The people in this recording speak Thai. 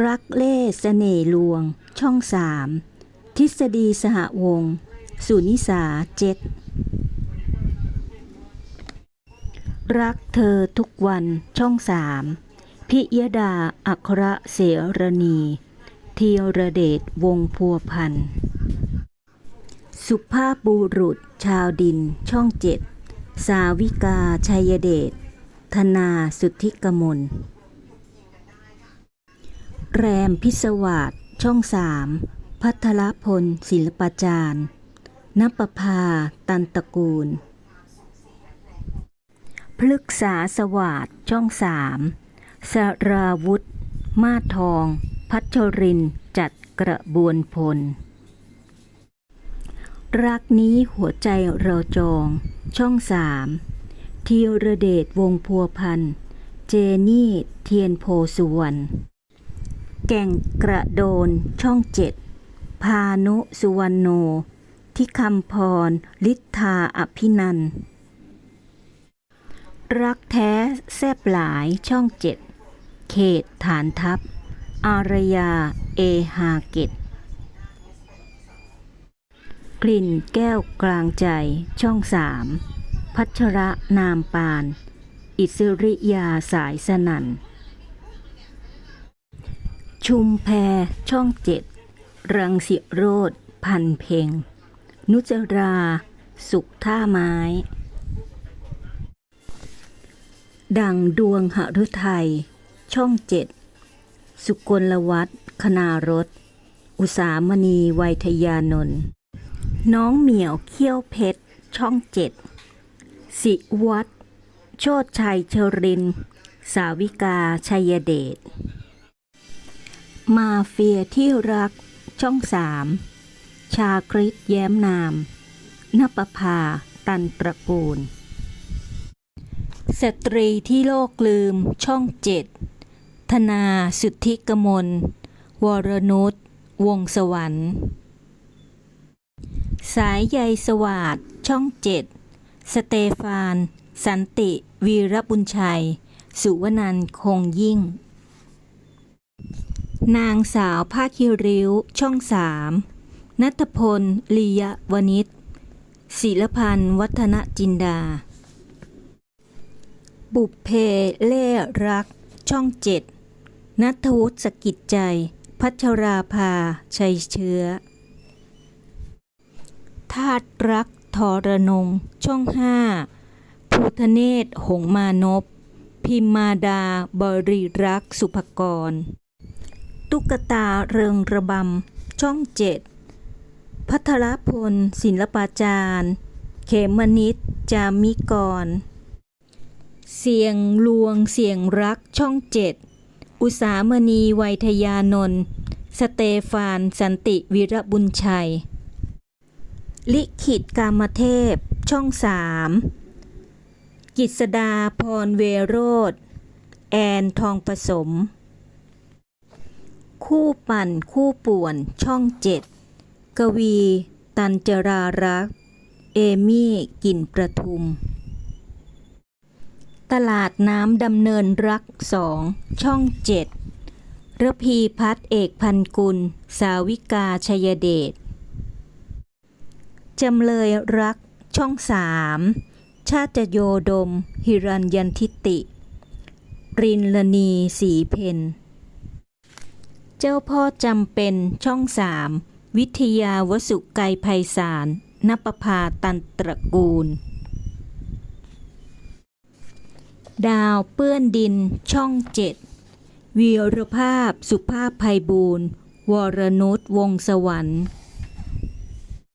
รักเล่เสน่ห์ลวง ช่องสามทฤษฎีสหวง สุนิสาเจ็ดรักเธอทุกวันช่องสามพิยดาอัครเสรณีธีระเดชวงพัวพัน สุภาพบุรุษชาวดินช่องเจ็ด สาวิกาชัยเดชธนาสุทธิกมล แรมพิศวาสช่องสามพัทรพล ศิลปาจารย์นปภา ตันตะกูล พฤกษาสวัสดช่องสามสราวุธ มาทอง พัชริน จัดกระบวนพล รักนี้หัวใจเราจอง ช่องสามธีระเดชวงพัวพัน เจนี่ เทียนโพสุวรรณ แก่งกระโดนช่องเจ็ด พานุสุวรรณโนทิคำพร ลิทธาอภินัน รักแท้แซบหลายช่องเจ็ด เขตฐานทัพ อารยา เอฮาเกตกลิ่นแก้วกลางใจช่องสามพัชระนามปาน อิสริยาสายสนั่น ชุมแพช่องเจ็ด รังสิโรธพันเพง นุจรา สุขท่าไม้ ดังดวงหฤทัย ช่องเจ็ด สุกลวัฒน์คณารถอุสามณีไวยทยานนท์ น้องเหมียวเขี้ยวเพชร ช่องเจ็ด สิวัตโชดชัยเชริน สาวิกาชัยเดช มาเฟียที่รักช่องสามชาคริตแย้มนามนปภาตันตระกูล สตรีที่โลกลืมช่องเจ็ดธนาสุทธิกมล วรนุชวงสวรรค์ สายใยสวาดช่องเจ็ดสเตฟาน สันติ วีรบุญชัย สุวนันคงยิ่ง นางสาวภาคิริ้ว ช่องสามนัทพล ลียวนิชศิลพันธ์วัฒนจินดา บุพเพเล่รัก ช่องเจ็ดนัทวุฒิสกิจใจ พัชราภา ชัยเชื้อธาตุรักทรนง ช่องห้าภูทะเนศ หงมานพ พิมมาดา บริรักษ์สุภกร ตุ๊กตาเริงระบำ ช่องเจ็ด พัทรพล ศิลปาจารย์ เขมนิตจามิกร เสียงลวงเสียงรักช่องเจ็ด อุสามณีไวยทยานนท์สเตฟาน สันติวิรบุญชัย ลิขิตกามเทพ ช่องสามกิษดาพรเวโรธแอนทองผสม คู่ปั่นคู่ป่วนช่องเจ็ดกวี ตันจรารัก เอมี่กินประทุม ตลาดน้ำดำเนินรักสองช่องเจ็ดระพีพัฒเอกพันกุล สาวิกาชยเดชจำเลยรักช่องสามชาติโยดม หิรัญยันทิติ รินลนีสีเพน เจ้าพ่อจำเป็นช่องสามวิทยาวสุไกรไพศาลนปภาตันตระกูล ดาวเปื้อนดินช่องเจ็ดวีรภาพสุภาพภัยบูรณ์วรนุชวงสวรรค์